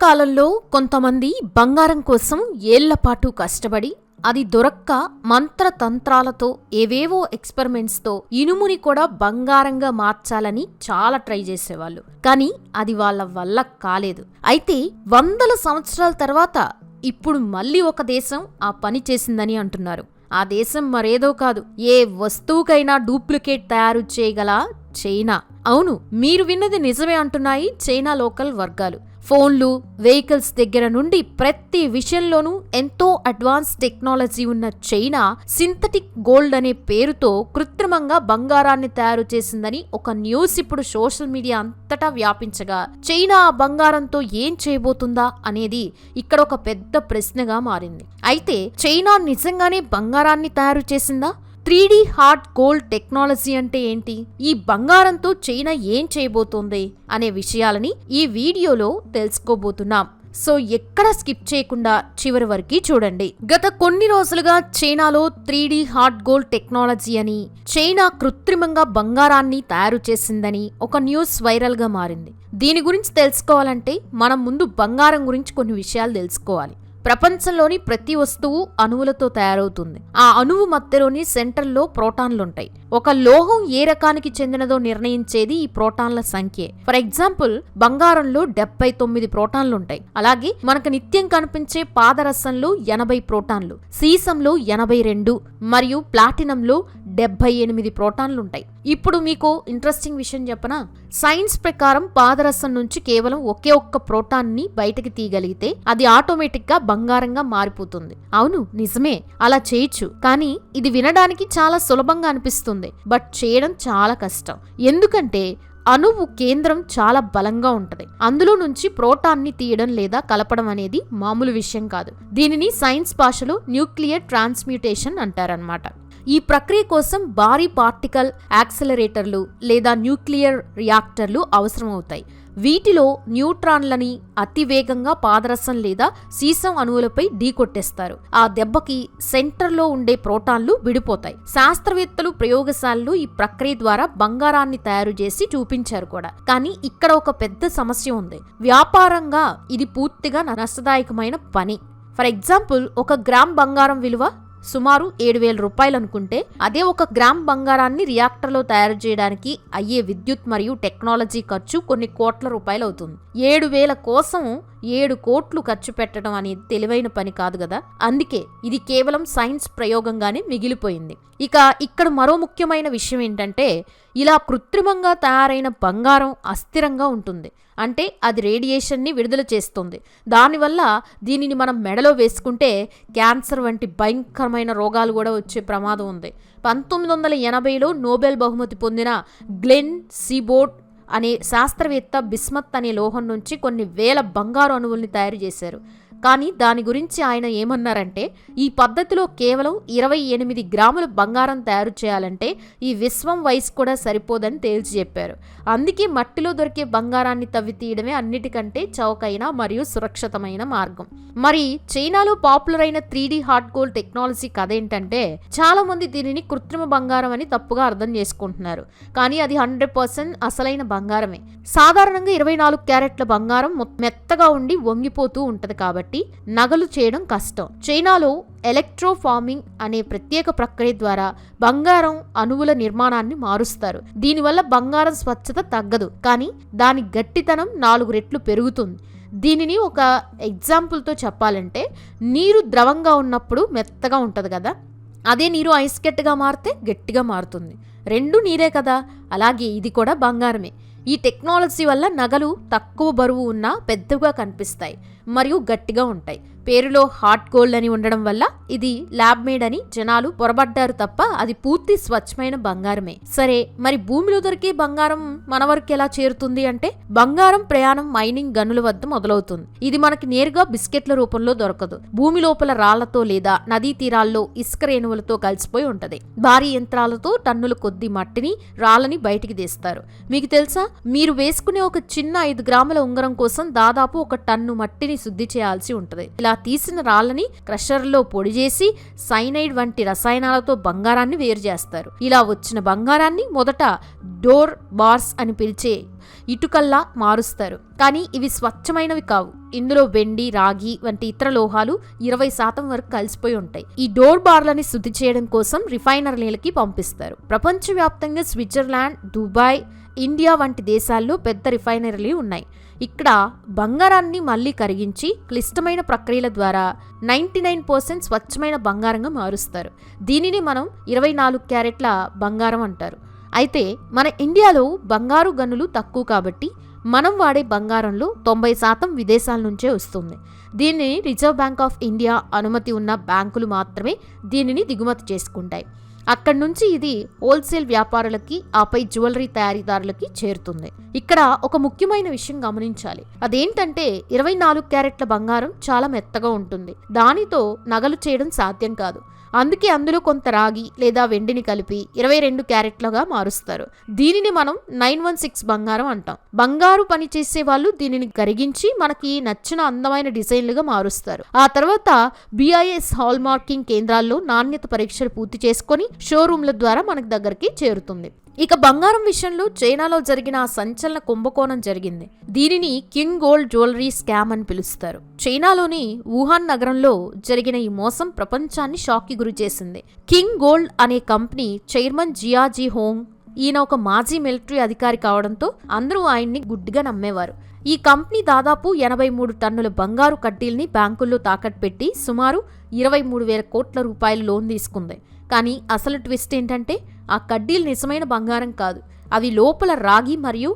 పూర్వకాలంలో కొంతమంది బంగారం కోసం ఏళ్ళపాటు కష్టపడి అది దొరక్క మంత్రతంత్రాలతో ఏవేవో ఎక్స్పెరిమెంట్స్తో ఇనుముని కూడా బంగారంగా మార్చాలని చాలా ట్రై చేసేవాళ్ళు. కానీ అది వాళ్ళ వల్ల కాలేదు. అయితే వందల సంవత్సరాల తర్వాత ఇప్పుడు మళ్ళీ ఒక దేశం ఆ పని చేసిందని అంటున్నారు. ఆ దేశం మరేదో కాదు ఏ వస్తువుకైనా డూప్లికేట్ తయారు చేయగల చైనా. అవును మీరు విన్నది నిజమే అంటున్నాయి చైనా లోకల్ వర్గాలు. ఫోన్లు వెహికల్స్ దగ్గర నుండి ప్రతి విషయంలోనూ ఎంతో అడ్వాన్స్ టెక్నాలజీ ఉన్న చైనా సింథటిక్ గోల్డ్ అనే పేరుతో కృత్రిమంగా బంగారాన్ని తయారు చేసిందని ఒక న్యూస్ ఇప్పుడు సోషల్ మీడియా అంతటా వ్యాపించగా చైనా ఆ బంగారంతో ఏం చేయబోతుందా అనేది ఇక్కడ ఒక పెద్ద ప్రశ్నగా మారింది. అయితే చైనా నిజంగానే బంగారాన్ని తయారు చేసిందా? త్రీ హార్డ్ గోల్డ్ టెక్నాలజీ అంటే ఏంటి? ఈ బంగారంతో చైనా ఏం చేయబోతోంది? అనే విషయాలని ఈ వీడియోలో తెలుసుకోబోతున్నాం. సో ఎక్కడ స్కిప్ చేయకుండా చివరి వరకు చూడండి. గత కొన్ని రోజులుగా చైనాలో త్రీ హార్డ్ గోల్డ్ టెక్నాలజీ అని చైనా కృత్రిమంగా బంగారాన్ని తయారు చేసిందని ఒక న్యూస్ వైరల్గా మారింది. దీని గురించి తెలుసుకోవాలంటే మనం ముందు బంగారం గురించి కొన్ని విషయాలు తెలుసుకోవాలి. ప్రపంచంలోని ప్రతి వస్తువు అణువులతో తయారవుతుంది. ఆ అణువు మధ్యలోని సెంటర్లో ప్రోటాన్లుంటాయి. ఒక లోహం ఏ రకానికి చెందినదో నిర్ణయించేది ఈ ప్రోటాన్ల సంఖ్యే. ఫర్ ఎగ్జాంపుల్ బంగారంలో డెబ్బై తొమ్మిది ప్రోటాన్లుంటాయి. అలాగే మనకు నిత్యం కనిపించే పాదరసంలో ఎనభై ప్రోటాన్లు సీసంలో ఎనభై రెండు మరియు ప్లాటినంలో డెబ్బై ఎనిమిది ప్రోటాన్లు ఉంటాయి ఇప్పుడు మీకు ఇంట్రెస్టింగ్ విషయం చెప్పనా? సైన్స్ ప్రకారం పాదరసం నుంచి కేవలం ఒకే ఒక్క ప్రోటాన్ని బయటకి తీయగలిగితే అది ఆటోమేటిక్గా బంగారంగా మారిపోతుంది. అవును నిజమే అలా చేయొచ్చు. కానీ ఇది వినడానికి చాలా సులభంగా అనిపిస్తుంది. బట్ చేయడం చాలా కష్టం. ఎందుకంటే అణువు కేంద్రం చాలా బలంగా ఉంటది. అందులో నుంచి ప్రోటాన్ని తీయడం లేదా కలపడం అనేది మామూలు విషయం కాదు. దీనిని సైన్స్ భాషలో న్యూక్లియర్ ట్రాన్స్మ్యూటేషన్ అంటారనమాట ఈ ప్రక్రియ కోసం భారీ పార్టికల్ యాక్సలరేటర్లు లేదా న్యూక్లియర్ రియాక్టర్లు అవసరమవుతాయి. వీటిలో న్యూట్రాన్లని అతివేగంగా పాదరసం లేదా సీసం అణువులపై ఢీకొట్టేస్తారు ఆ దెబ్బకి సెంటర్లో ఉండే ప్రోటాన్లు విడిపోతాయి. శాస్త్రవేత్తలు ప్రయోగశాలలు ఈ ప్రక్రియ ద్వారా బంగారాన్ని తయారు చేసి చూపించారు కూడా. కానీ ఇక్కడ ఒక పెద్ద సమస్య ఉంది. వ్యాపారంగా ఇది పూర్తిగా నష్టదాయకమైన పని. ఫర్ ఎగ్జాంపుల్ ఒక గ్రామ్ బంగారం విలువ సుమారు ఏడు వేల రూపాయలు అనుకుంటే అదే ఒక గ్రామ్ బంగారాన్ని రియాక్టర్లో తయారు చేయడానికి అయ్యే విద్యుత్ మరియు టెక్నాలజీ ఖర్చు కొన్ని కోట్ల రూపాయలు అవుతుంది ఏడు వేల కోసం ఏడు కోట్లు ఖర్చు పెట్టడం అనేది తెలివైన పని కాదు కదా అందుకే ఇది కేవలం సైన్స్ ప్రయోగంగానే మిగిలిపోయింది. ఇక ఇక్కడ మరో ముఖ్యమైన విషయం ఏంటంటే ఇలా కృత్రిమంగా తయారైన బంగారం అస్థిరంగా ఉంటుంది. అంటే అది రేడియేషన్ని విడుదల చేస్తుంది. దానివల్ల దీనిని మనం మెడలో వేసుకుంటే క్యాన్సర్ వంటి భయంకరమైన రోగాలు కూడా వచ్చే ప్రమాదం ఉంది. పంతొమ్మిది వందల ఎనభైలో నోబెల్ బహుమతి పొందిన గ్లెన్ సీబోర్డ్ అనే శాస్త్రవేత్త బిస్మత్ అనే లోహం నుంచి కొన్ని వేల బంగారు అణువుల్ని తయారు చేశారు. కానీ దాని గురించి ఆయన ఏమన్నారంటే ఈ పద్ధతిలో కేవలం ఇరవై ఎనిమిది గ్రాముల బంగారం తయారు చేయాలంటే ఈ విశ్వం వయసు కూడా సరిపోదని తేల్చి చెప్పారు. అందుకే మట్టిలో దొరికే బంగారాన్ని తవ్వి తీయడమే అన్నిటికంటే చౌకైన మరియు సురక్షితమైన మార్గం. మరి చైనాలో పాపులర్ అయిన three D hard gold technology కథ ఏంటంటే చాలా మంది దీనిని కృత్రిమ బంగారం అని తప్పుగా అర్థం చేసుకుంటున్నారు. కానీ అది హండ్రెడ్ పర్సెంట్ అసలైన బంగారమే. సాధారణంగా ఇరవై నాలుగు క్యారెట్ల బంగారం మెత్తగా ఉండి వంగిపోతూ ఉంటది కాబట్టి. కాబట్టి నగలు చేయడం కష్టం. చైనాలో ఎలక్ట్రో ఫార్మింగ్ అనే ప్రత్యేక ప్రక్రియ ద్వారా బంగారం అణువుల నిర్మాణాన్ని మారుస్తారు. దీనివల్ల బంగారం స్వచ్ఛత తగ్గదు. కానీ దాని గట్టితనం నాలుగు రెట్లు పెరుగుతుంది. దీనిని ఒక ఎగ్జాంపుల్తో చెప్పాలంటే నీరు ద్రవంగా ఉన్నప్పుడు మెత్తగా ఉంటుంది కదా. అదే నీరు ఐస్ గట్టిగా మారితే గట్టిగా మారుతుంది. రెండు నీరే కదా. అలాగే ఇది కూడా బంగారమే. ఈ టెక్నాలజీ వల్ల నగలు తక్కువ బరువు ఉన్నా పెద్దగా కనిపిస్తాయి మరియు గట్టిగా ఉంటాయి. పేరులో హాట్ గోల్డ్ అని ఉండడం వల్ల ఇది ల్యాబ్ మేడ్ అని జనాలు పొరబడ్డారు తప్ప అది పూర్తి స్వచ్ఛమైన బంగారమే. సరే మరి భూమిలో దొరికే బంగారం మన వరకు ఎలా చేరుతుంది అంటే బంగారం ప్రయాణం మైనింగ్ గనుల వద్ద మొదలవుతుంది. ఇది మనకి నేరుగా బిస్కెట్ల రూపంలో దొరకదు. భూమి లోపల రాళ్ళతో లేదా నదీ తీరాల్లో ఇసుక రేణువులతో కలిసిపోయి ఉంటది. భారీ యంత్రాలతో టన్నుల కొద్ది మట్టిని రాళ్ళని బయటికి తీస్తారు. మీకు తెలుసా? మీరు వేసుకునే ఒక చిన్న ఐదు గ్రాముల ఉంగరం కోసం దాదాపు ఒక టన్ను మట్టిని శుద్ధి చేయాల్సి ఉంటుంది. ఇలా తీసిన రాళ్ళని క్రషర్లో పొడి చేసి సైనైడ్ వంటి రసాయనాలతో బంగారాన్ని వేరు చేస్తారు. ఇలా వచ్చిన బంగారాన్ని మొదట డోర్ బార్స్ అని పిలిచే ఇటుకల్లా మారుస్తారు. కానీ ఇవి స్వచ్ఛమైనవి కావు. ఇందులో వెండి రాగి వంటి ఇతర లోహాలు ఇరవై శాతం వరకు కలిసిపోయి ఉంటాయి. ఈ డోర్ బార్లని శుద్ధి చేయడం కోసం రిఫైనరీలకి పంపిస్తారు. ప్రపంచవ్యాప్తంగా స్విట్జర్లాండ్ దుబాయ్ ఇండియా వంటి దేశాల్లో పెద్ద రిఫైనరీలు ఉన్నాయి. ఇక్కడ బంగారాన్ని మళ్ళీ కరిగించి క్లిష్టమైన ప్రక్రియల ద్వారా నైంటీ నైన్ పర్సెంట్ స్వచ్ఛమైన బంగారంగా మారుస్తారు. దీనిని మనం ఇరవై నాలుగు క్యారెట్ల బంగారం అంటారు. అయితే మన ఇండియాలో బంగారు గనులు తక్కువ కాబట్టి మనం వాడే బంగారంలో తొంభై శాతం విదేశాల నుంచే వస్తుంది. దీనిని రిజర్వ్ బ్యాంక్ ఆఫ్ ఇండియా అనుమతి ఉన్న బ్యాంకులు మాత్రమే దీనిని దిగుమతి చేసుకుంటాయి. అక్కడి నుంచి ఇది హోల్సేల్ వ్యాపారులకి ఆపై జ్యువెలరీ తయారీదారులకి చేరుతుంది. ఇక్కడ ఒక ముఖ్యమైన విషయం గమనించాలి. అదేంటంటే ఇరవై నాలుగు క్యారెట్ల బంగారం చాలా మెత్తగా ఉంటుంది. దానితో నగలు చేయడం సాధ్యం కాదు. అందుకే అందులో కొంత రాగి లేదా వెండిని కలిపి ఇరవై రెండు క్యారెట్లుగా మారుస్తారు. దీనిని మనం నైన్ వన్ సిక్స్ బంగారం అంటాం. బంగారు పని చేసే వాళ్ళు దీనిని కరిగించి మనకి నచ్చిన అందమైన డిజైన్లుగా మారుస్తారు. ఆ తర్వాత బిఐఎస్ హాల్ మార్కింగ్ కేంద్రాల్లో నాణ్యత పరీక్షలు పూర్తి చేసుకొని షోరూమ్ల ద్వారా మనకు దగ్గరికి చేరుతుంది. ఇక బంగారం విషయంలో చైనాలో జరిగిన సంచలన కుంభకోణం జరిగింది. దీనిని కింగ్ గోల్డ్ జ్యువెలరీ స్కామ్ అని పిలుస్తారు. చైనాలోని వుహాన్ నగరంలో జరిగిన ఈ మోసం ప్రపంచాన్ని షాక్కి గురి చేసింది. కింగ్ గోల్డ్ అనే company chairman Jia Zhi Hong ఈయన ఒక మాజీ మిలిటరీ అధికారి కావడంతో అందరూ ఆయన్ని గుడ్డిగా నమ్మేవారు. ఈ కంపెనీ దాదాపు ఎనభై మూడు టన్నుల బంగారు కడ్డీల్ని బ్యాంకుల్లో తాకట్టు పెట్టి సుమారు ఇరవై మూడు వేల కోట్ల రూపాయలు లోన్ తీసుకుంది. కానీ అసలు ట్విస్ట్ ఏంటంటే ఆ కడ్డీలు నిజమైన బంగారం కాదు. అవి లోపల రాగి మరియు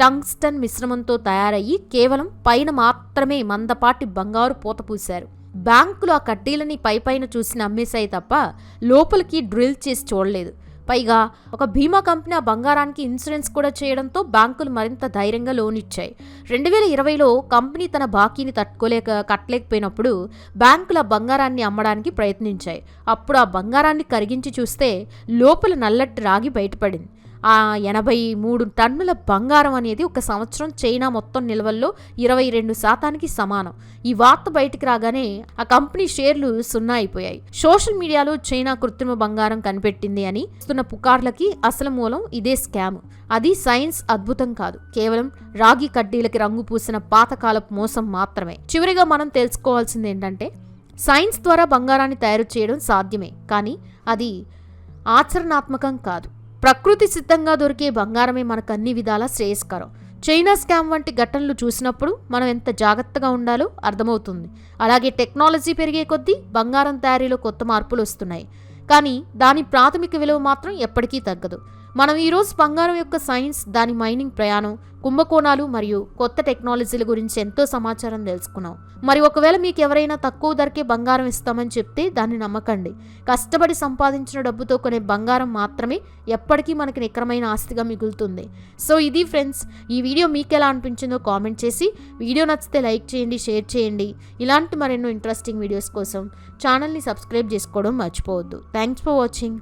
టంగ్స్టన్ మిశ్రమంతో తయారయ్యి కేవలం పైన మాత్రమే మందపాటి బంగారు పూత పూశారు. బ్యాంకులు ఆ కడ్డీలని పైపైన చూసి నమ్మేశాయి తప్ప లోపలికి డ్రిల్ చేసి చూడలేదు. పైగా ఒక బీమా కంపెనీ ఆ బంగారానికి ఇన్సూరెన్స్ కూడా చేయడంతో బ్యాంకులు మరింత ధైర్యంగా లోన్ ఇచ్చాయి రెండు వేల ఇరవైలో కంపెనీ తన బాకీని తట్టుకోలేక కట్టలేకపోయినప్పుడు బ్యాంకులు ఆ బంగారాన్ని అమ్మడానికి ప్రయత్నించాయి. అప్పుడు ఆ బంగారాన్ని కరిగించి చూస్తే లోపల నల్లటి రాగి బయటపడింది. ఆ ఎనభై మూడు టన్నుల బంగారం అనేది ఒక సంవత్సరం చైనా మొత్తం నిల్వల్లో ఇరవై రెండు శాతానికి సమానం. ఈ వార్త బయటికి రాగానే ఆ కంపెనీ షేర్లు సున్నా అయిపోయాయి. సోషల్ మీడియాలో చైనా కృత్రిమ బంగారం కనిపెట్టింది అని వస్తున్న పుకార్లకి అసలు మూలం ఇదే స్కామ్. అది సైన్స్ అద్భుతం కాదు. కేవలం రాగి కడ్డీలకి రంగు పూసిన పాతకాలపు మోసం మాత్రమే. చివరిగా మనం తెలుసుకోవాల్సింది ఏంటంటే సైన్స్ ద్వారా బంగారాన్ని తయారు చేయడం సాధ్యమే కానీ అది ఆచరణాత్మకం కాదు. ప్రకృతి సిద్ధంగా దొరికే బంగారమే మనకు అన్ని విధాలా శ్రేయస్కరం. చైనా స్కామ్ వంటి ఘటనలు చూసినప్పుడు మనం ఎంత జాగ్రత్తగా ఉండాలో అర్థమవుతుంది. అలాగే టెక్నాలజీ పెరిగే కొద్దీ బంగారం తయారీలో కొత్త మార్పులు వస్తున్నాయి. కానీ దాని ప్రాథమిక విలువ మాత్రం ఎప్పటికీ తగ్గదు. మనం ఈరోజు బంగారం యొక్క సైన్స్ దాని మైనింగ్ ప్రయాణం కుంభకోణాలు మరియు కొత్త టెక్నాలజీల గురించి ఎంతో సమాచారం తెలుసుకున్నాం. మరి ఒకవేళ మీకు ఎవరైనా తక్కువ ధరకే బంగారం ఇస్తామని చెప్తే దాన్ని నమ్మకండి. కష్టపడి సంపాదించిన డబ్బుతో కొనే బంగారం మాత్రమే ఎప్పటికీ మనకి నికరమైన ఆస్తిగా మిగులుతుంది. సో ఇది ఫ్రెండ్స్ ఈ వీడియో మీకు ఎలా అనిపించిందో కామెంట్ చేసి వీడియో నచ్చితే లైక్ చేయండి షేర్ చేయండి. ఇలాంటి మరెన్నో ఇంట్రెస్టింగ్ వీడియోస్ కోసం ఛానల్ని సబ్స్క్రైబ్ చేసుకోవడం మర్చిపోవద్దు. Thanks for watching.